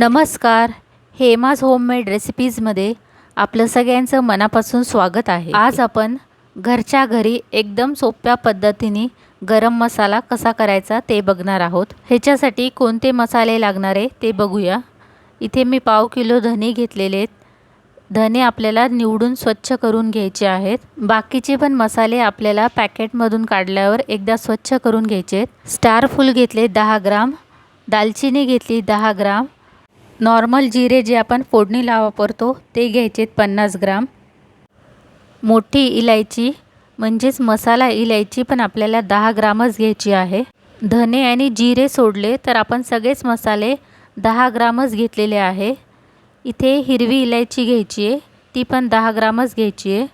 नमस्कार. हेमाज होममेड रेसिपीजमध्ये आपलं सगळ्यांचं मनापासून स्वागत आहे. आज आपण घरच्या घरी एकदम सोप्या पद्धतीने गरम मसाला कसा करायचा ते बघणार आहोत. ह्याच्यासाठी कोणते मसाले लागणार आहे ते बघूया. इथे मी पाव किलो धने घेतलेले आहेत. धने आपल्याला निवडून स्वच्छ करून घ्यायचे आहेत. बाकीचे पण मसाले आपल्याला पॅकेटमधून काढल्यावर एकदा स्वच्छ करून घ्यायचे आहेत. स्टार फूल घेतले दहा ग्राम. दालचिनी घेतली दहा ग्राम. नॉर्मल जिरे जे आपण फोडणीला वापरतो ते घ्यायचे पन्नास ग्राम. मोठी इलायची म्हणजेच मसाला इलायची पण आपल्याला दहा ग्रामच घ्यायची आहे. धने आणि जिरे सोडले तर आपण सगळेच मसाले दहा ग्रामच घेतलेले आहे. इथे हिरवी इलायची घ्यायची आहे ती पण दहा ग्रामच घ्यायची आहे.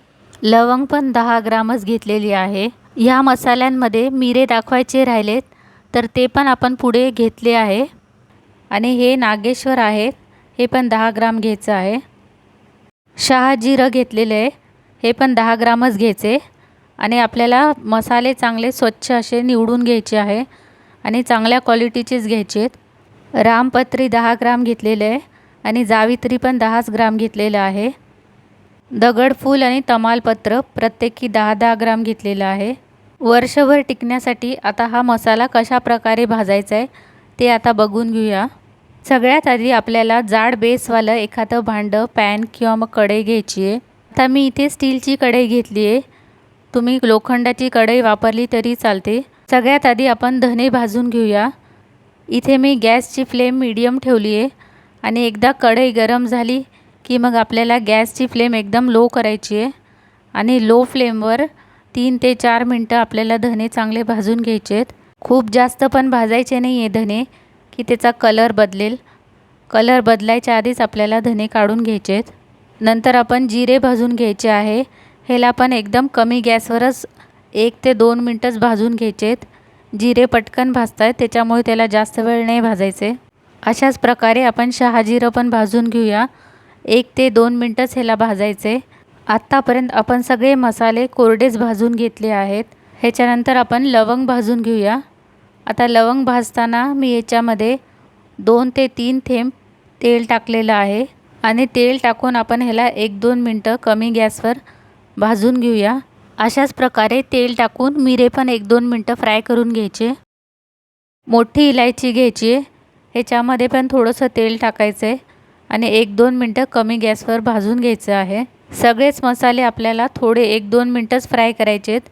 लवंग पण दहा ग्रामच घेतलेली आहे. ह्या मसाल्यांमध्ये मिरे दाखवायचे राहिलेत तर ते पण आपण पुढे घेतले आहे. आणि हे नागेश्वर आहेत हे पण दहा ग्राम घ्यायचं आहे. शहाजिरं घेतलेलं आहे. हे पण दहा ग्रामच घ्यायचे. आणि आपल्याला मसाले चांगले स्वच्छ असे निवडून घ्यायचे आहे. आणि चांगल्या क्वालिटीचेच घ्यायचे आहेत. रामपत्री दहा ग्राम घेतलेले आहे. आणि जावित्री पण दहाच ग्राम घेतलेलं आहे. दगडफूल आणि तमालपत्र प्रत्येकी दहा दहा ग्राम घेतलेलं आहे. वर्षभर टिकण्यासाठी आता हा मसाला कशा प्रकारे भाजायचा आहे ते आता बघून घेऊया. सगळ्यात आधी आपल्याला जाड बेसवालं एखादं भांडं पॅन किंवा मग कढई घ्यायची आहे. आता मी इथे स्टीलची कढई घेतली आहे. तुम्ही लोखंडाची कढई वापरली तरी चालते. सगळ्यात आधी आपण धने भाजून घेऊया. इथे मी गॅसची फ्लेम मीडियम ठेवली आहे आणि एकदा कढई गरम झाली की मग आपल्याला गॅसची फ्लेम एकदम लो करायची आहे आणि लो फ्लेमवर तीन ते चार मिनटं आपल्याला धने चांगले भाजून घ्यायचे आहेत. खूप जास्त पण भाजायचे नाही आहे धने. की त्याचा कलर बदलेल. कलर बदलायच्या आधीच आपल्याला धने काढून घ्यायचे आहेत नंतर आपण जिरे भाजून घ्यायचे आहे. ह्याला पण एकदम कमी गॅसवरच एक ते दोन मिनटंच भाजून घ्यायचे आहेत जिरे पटकन भाजत आहेत त्याच्यामुळे त्याला जास्त वेळ नाही भाजायचे. अशाच प्रकारे आपण शहाजिरं पण भाजून घेऊया. एक ते दोन मिनटंच ह्याला भाजायचे. आत्तापर्यंत आपण सगळे मसाले कोरडेच भाजून घेतले आहेत. ह्याच्यानंतर आपण लवंग भाजून घेऊया. आता लवंग भाजताना मी याच्यामध्ये दोन ते तीन थेंब तेल टाकलेलं आहे. आणि तेल टाकून आपण ह्याला एक दोन मिनटं कमी गॅसवर भाजून घेऊया. अशाच प्रकारे तेल टाकून मिरे पण एक दोन मिनटं फ्राय करून घ्यायचे. मोठी इलायची घ्यायची. आहे ह्याच्यामध्ये पण थोडंसं तेल टाकायचं आहे आणि एक दोन मिनटं कमी गॅसवर भाजून घ्यायचं आहे. सगळेच मसाले आपल्याला थोडे एक दोन मिनटंच फ्राय करायचे आहेत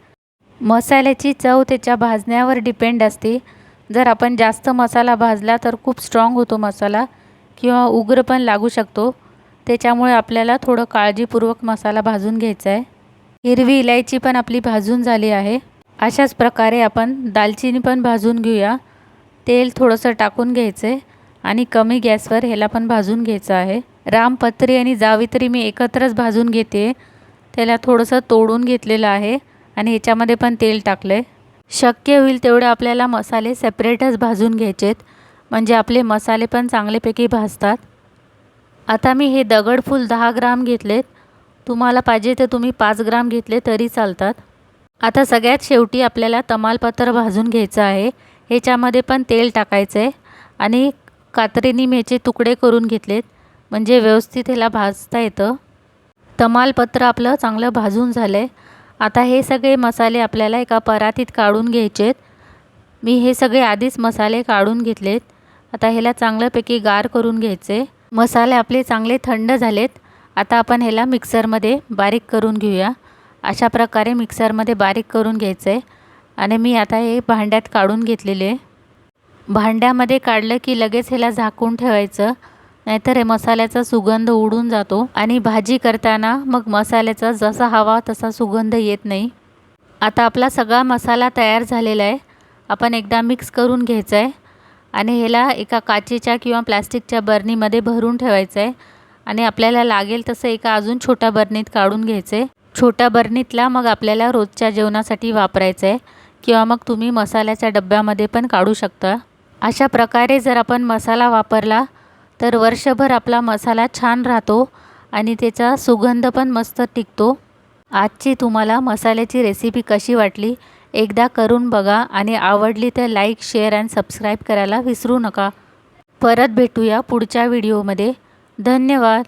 मसाल्याची चव त्याच्या भाजण्यावर डिपेंड असते. जर आपण जास्त मसाला भाजला तर खूप स्ट्राँग होतो मसाला किंवा उग्र पण लागू शकतो. त्याच्यामुळे आपल्याला थोडं काळजीपूर्वक मसाला भाजून घ्यायचा आहे. हिरवी इलायची पण आपली भाजून झाली आहे. अशाच प्रकारे आपण दालचिनी पण भाजून घेऊया. तेल थोडंसं टाकून घ्यायचं आहे आणि कमी गॅसवर ह्याला पण भाजून घ्यायचं आहे. रामपत्री आणि जावित्री मी एकत्रच भाजून घेते. त्याला थोडंसं तोडून घेतलेलं आहे. आणि ह्याच्यामध्ये पण तेल टाकलं आहे शक्य होईल तेवढे आपल्याला मसाले सेपरेटच भाजून घ्यायचेत. म्हणजे आपले मसाले पण चांगल्यापैकी भाजतात. आता मी हे दगडफूल दहा ग्राम घेतलेत. तुम्हाला पाहिजे तर तुम्ही पाच ग्राम घेतले तरी चालतात. आता सगळ्यात शेवटी आपल्याला तमालपत्र भाजून घ्यायचं आहे. ह्याच्यामध्ये पण तेल टाकायचं आहे आणि कात्रीने मेचे ह्याचे तुकडे करून घेतलेत. म्हणजे व्यवस्थित ह्याला भाजता येतं. तमालपत्र आपलं चांगलं भाजून झालं आहे आता हे सगळे मसाले आपल्याला एका परातीत काढून घ्यायचे आहेत मी हे सगळे आधीच मसाले काढून घेतलेत. आता ह्याला चांगल्यापैकी गार करून घ्यायचे. मसाले आपले चांगले थंड झालेत. आता आपण ह्याला मिक्सरमध्ये बारीक करून घेऊया. अशा प्रकारे मिक्सरमध्ये बारीक करून घ्यायचं. आहे आणि मी आता हे भांड्यात काढून घेतलेले. भांड्यामध्ये काढलं की लगेच ह्याला झाकून ठेवायचं. नाहीतर हे मसाल्याचा सुगंध उडून जातो आणि भाजी करताना मग मसाल्याचा जसा हवा तसा सुगंध येत नाही. आता आपला सगळा मसाला तयार झालेला आहे. आपण एकदा मिक्स करून घ्यायचा आहे आणि ह्याला एका काचेच्या किंवा प्लॅस्टिकच्या बर्नीमध्ये भरून ठेवायचं आहे आणि आपल्याला लागेल तसं एका अजून छोट्या बर्नीत काढून घ्यायचं आहे छोट्या बर्नीतला मग आपल्याला रोजच्या जेवणासाठी वापरायचं आहे किंवा मग तुम्ही मसाल्याच्या डब्यामध्ये पण काढू शकता. अशा प्रकारे जर आपण मसाला वापरला तर वर्षभर आपला मसाला छान राहतो आणि त्याचा सुगंध पण मस्त टिकतो. आजची तुम्हाला मसाल्याची रेसिपी कशी वाटली? एकदा करून बघा आणि आवडली तर लाईक शेअर अँड सबस्क्राईब करायला विसरू नका. परत भेटूया पुढच्या व्हिडिओमध्ये धन्यवाद.